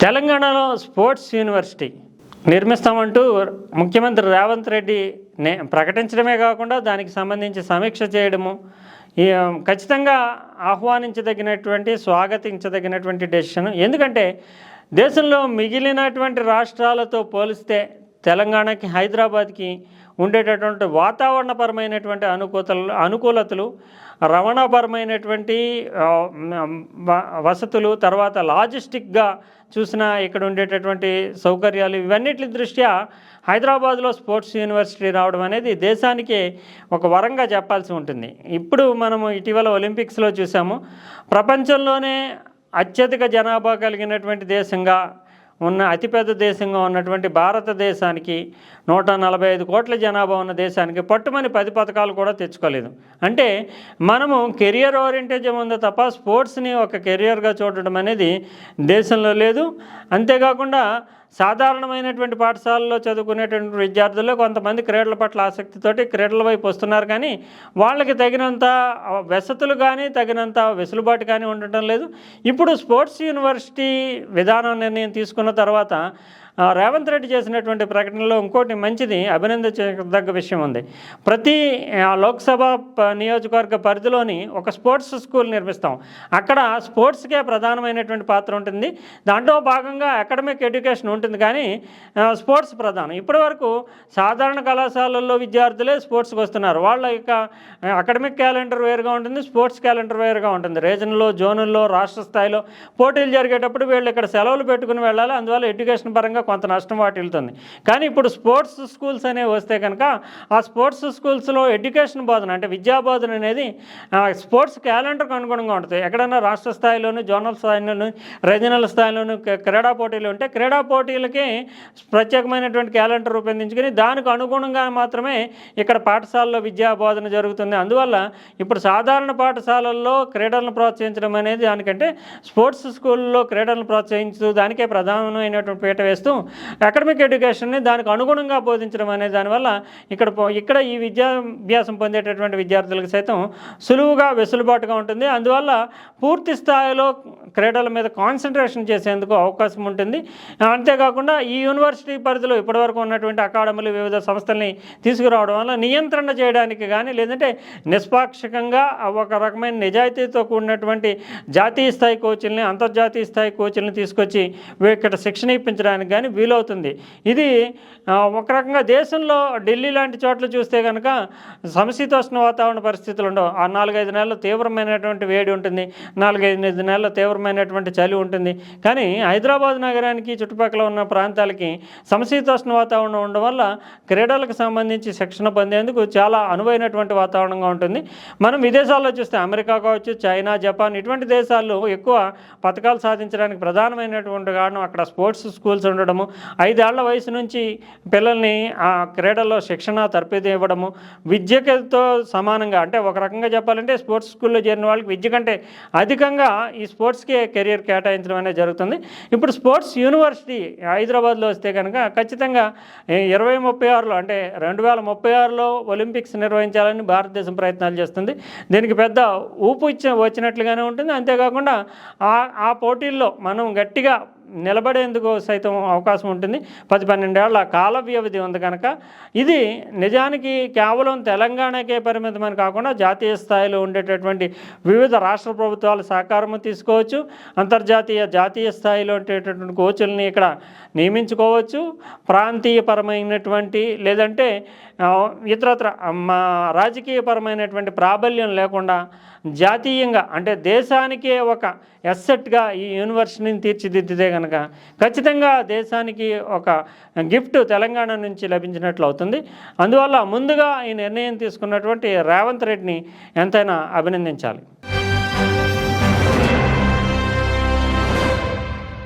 తెలంగాణలో sports university నిర్మిస్తామంటూ ముఖ్యమంత్రి రేవంత్ రెడ్డి నే ప్రకటించడమే కాకుండా దానికి సంబంధించి సమీక్ష చేయడము ఖచ్చితంగా ఆహ్వానించదగినటువంటి స్వాగతించదగినటువంటి డెసిషన్ ఎందుకంటే దేశంలో మిగిలినటువంటి రాష్ట్రాలతో పోలిస్తే తెలంగాణకి హైదరాబాద్కి ఉండేటటువంటి వాతావరణపరమైనటువంటి అనుకూతలు అనుకూలతలు రవాణాపరమైనటువంటి వసతులు తర్వాత లాజిస్టిక్గా చూసిన ఇక్కడ ఉండేటటువంటి సౌకర్యాలు ఇవన్నిటి దృష్ట్యా హైదరాబాద్లో స్పోర్ట్స్ యూనివర్సిటీ రావడం అనేది దేశానికి ఒక వరంగా చెప్పాల్సి ఉంటుంది. ఇప్పుడు మనము ఇటీవల ఒలింపిక్స్లో చూసాము ప్రపంచంలోనే అత్యధిక జనాభా కలిగినటువంటి దేశంగా ఉన్న అతిపెద్ద దేశంగా ఉన్నటువంటి భారతదేశానికి నూట నలభై ఐదు కోట్ల జనాభా ఉన్న దేశానికి పట్టుమని పది పథకాలు కూడా తెచ్చుకోలేదు. అంటే మనము కెరియర్ ఓరియంటేజం ఉందో తప్ప స్పోర్ట్స్ని ఒక కెరియర్గా చూడటం అనేది దేశంలో లేదు. అంతేకాకుండా సాధారణమైనటువంటి పాఠశాలలో చదువుకునేటువంటి విద్యార్థుల్లో కొంతమంది క్రీడల పట్ల ఆసక్తితోటి క్రీడల వైపు వస్తున్నారు కానీ వాళ్ళకి తగినంత వసతులు కానీ తగినంత వెసులుబాటు కానీ ఉండటం లేదు. ఇప్పుడు స్పోర్ట్స్ యూనివర్సిటీ విధానం నిర్ణయం తీసుకున్న తర్వాత రేవంత్ రెడ్డి చేసినటువంటి ప్రకటనలో ఇంకోటి మంచిది అభినందించదగ్గ విషయం ఉంది. ప్రతి లోక్సభ ప- నియోజకవర్గ పరిధిలోని ఒక స్పోర్ట్స్ స్కూల్ నిర్మిస్తాం. అక్కడ స్పోర్ట్స్కే ప్రధానమైనటువంటి పాత్ర ఉంటుంది. దాంట్లో భాగంగా అకాడమిక్ ఎడ్యుకేషన్ ఉంటుంది కానీ స్పోర్ట్స్ ప్రధానం. ఇప్పటివరకు సాధారణ కళాశాలల్లో విద్యార్థులే స్పోర్ట్స్కి వస్తున్నారు. వాళ్ళ యొక్క అకాడమిక్ క్యాలెండర్ వేరుగా ఉంటుంది స్పోర్ట్స్ క్యాలెండర్ వేరుగా ఉంటుంది. రీజన్లో జోనుల్లో రాష్ట్ర స్థాయిలో పోటీలు జరిగేటప్పుడు వీళ్ళు ఇక్కడ సెలవులు పెట్టుకుని వెళ్ళాలి. అందువల్ల ఎడ్యుకేషన్ పరంగా కొంత నష్టం వాటిల్లుతుంది కానీ ఇప్పుడు స్పోర్ట్స్ స్కూల్స్ అనేవి వస్తే కనుక ఆ స్పోర్ట్స్ స్కూల్స్లో ఎడ్యుకేషన్ బోధన అంటే విద్యా బోధన అనేది స్పోర్ట్స్ క్యాలెండర్కి అనుగుణంగా ఉంటుంది. ఎక్కడైనా రాష్ట్ర స్థాయిలోను జోనల్ స్థాయిలోను రీజనల్ స్థాయిలోను క్రీడా పోటీలు ఉంటే క్రీడా పోటీలకి ప్రత్యేకమైనటువంటి క్యాలెండర్ రూపొందించుకుని దానికి అనుగుణంగా మాత్రమే ఇక్కడ పాఠశాలలో విద్యా బోధన జరుగుతుంది. అందువల్ల ఇప్పుడు సాధారణ పాఠశాలల్లో క్రీడలను ప్రోత్సహించడం అనేది దానికంటే స్పోర్ట్స్ స్కూల్లో క్రీడలను ప్రోత్సహించు దానికే ప్రధానమైనటువంటి పీట వేస్తూ అకాడమిక్ ఎడ్యుకేషన్ని దానికి అనుగుణంగా బోధించడం అనే దానివల్ల ఇక్కడ ఇక్కడ ఈ విద్యాభ్యాసం పొందేటటువంటి విద్యార్థులకు సైతం సులువుగా వెసులుబాటుగా ఉంటుంది. అందువల్ల పూర్తి స్థాయిలో క్రీడల మీద కాన్సన్ట్రేషన్ చేసేందుకు అవకాశం ఉంటుంది. అంతేకాకుండా ఈ యూనివర్సిటీ పరిధిలో ఇప్పటివరకు ఉన్నటువంటి అకాడమీలు వివిధ సంస్థల్ని తీసుకురావడం వల్ల నియంత్రణ చేయడానికి కానీ లేదంటే నిష్పాక్షికంగా ఒక రకమైన నిజాయితీతో కూడినటువంటి జాతీయ స్థాయి కోచ్ల్ని అంతర్జాతీయ స్థాయి కోచ్ల్ని తీసుకొచ్చి ఇక్కడ శిక్షణ ఇప్పించడానికి కానీ వీలవుతుంది. ఇది ఒక రకంగా దేశంలో ఢిల్లీ లాంటి చోట్ల చూస్తే కనుక సమశీతోష్ణ వాతావరణ పరిస్థితులు ఉండవు. ఆ నాలుగైదు నెలలు తీవ్రమైనటువంటి వేడి ఉంటుంది. నాలుగైదు నెలలు తీవ్రమైనటువంటి చలి ఉంటుంది. కానీ హైదరాబాద్ నగరానికి చుట్టుపక్కల ఉన్న ప్రాంతాలకి సమశీతోష్ణ వాతావరణం ఉండడం వల్ల క్రీడలకు సంబంధించి శిక్షణ పొందేందుకు చాలా అనువైనటువంటి వాతావరణంగా ఉంటుంది. మనం విదేశాల్లో చూస్తే అమెరికా కావచ్చు చైనా జపాన్ ఇటువంటి దేశాల్లో ఎక్కువ పథకాలు సాధించడానికి ప్రధానమైనటువంటి కారణం అక్కడ స్పోర్ట్స్ స్కూల్స్ ఉండడం. ఇవ్వడము ఐదేళ్ళ వయసు నుంచి పిల్లల్ని ఆ క్రీడల్లో శిక్షణ తర్ఫీదు ఇవ్వడము విద్యతో సమానంగా అంటే ఒక రకంగా చెప్పాలంటే స్పోర్ట్స్ స్కూల్లో చేరిన వాళ్ళకి విద్య కంటే అధికంగా ఈ స్పోర్ట్స్కే కెరియర్ కేటాయించడం అనేది జరుగుతుంది. ఇప్పుడు స్పోర్ట్స్ యూనివర్సిటీ హైదరాబాద్లో వస్తే కనుక ఖచ్చితంగా ఇరవై ముప్పై ఆరులో అంటే రెండు వేల ముప్పై ఆరులో ఒలింపిక్స్ నిర్వహించాలని భారతదేశం ప్రయత్నాలు చేస్తుంది. దీనికి పెద్ద ఊపు ఇచ్చిన వచ్చినట్లుగానే ఉంటుంది. అంతేకాకుండా ఆ ఆ పోటీల్లో మనం గట్టిగా నిలబడేందుకు సైతం అవకాశం ఉంటుంది. పది పన్నెండేళ్ళ కాల వ్యవధి ఉంది కనుక. ఇది నిజానికి కేవలం తెలంగాణకే పరిమితమని కాకుండా జాతీయ స్థాయిలో ఉండేటటువంటి వివిధ రాష్ట్ర ప్రభుత్వాల సహకారము తీసుకోవచ్చు. అంతర్జాతీయ జాతీయ స్థాయిలో ఉండేటటువంటి కోచుల్ని ఇక్కడ నియమించుకోవచ్చు. ప్రాంతీయపరమైనటువంటి లేదంటే ఇతరత్ర మా రాజకీయపరమైనటువంటి ప్రాబల్యం లేకుండా జాతీయంగా అంటే దేశానికే ఒక ఎస్సెట్గా ఈ యూనివర్సిటీని తీర్చిదిద్దితే కనుక ఖచ్చితంగా దేశానికి ఒక గిఫ్ట్ తెలంగాణ నుంచి లభించినట్లు అవుతుంది. అందువల్ల ముందుగా ఈ నిర్ణయం తీసుకున్నటువంటి రేవంత్ రెడ్డిని ఎంతైనా అభినందించాలి.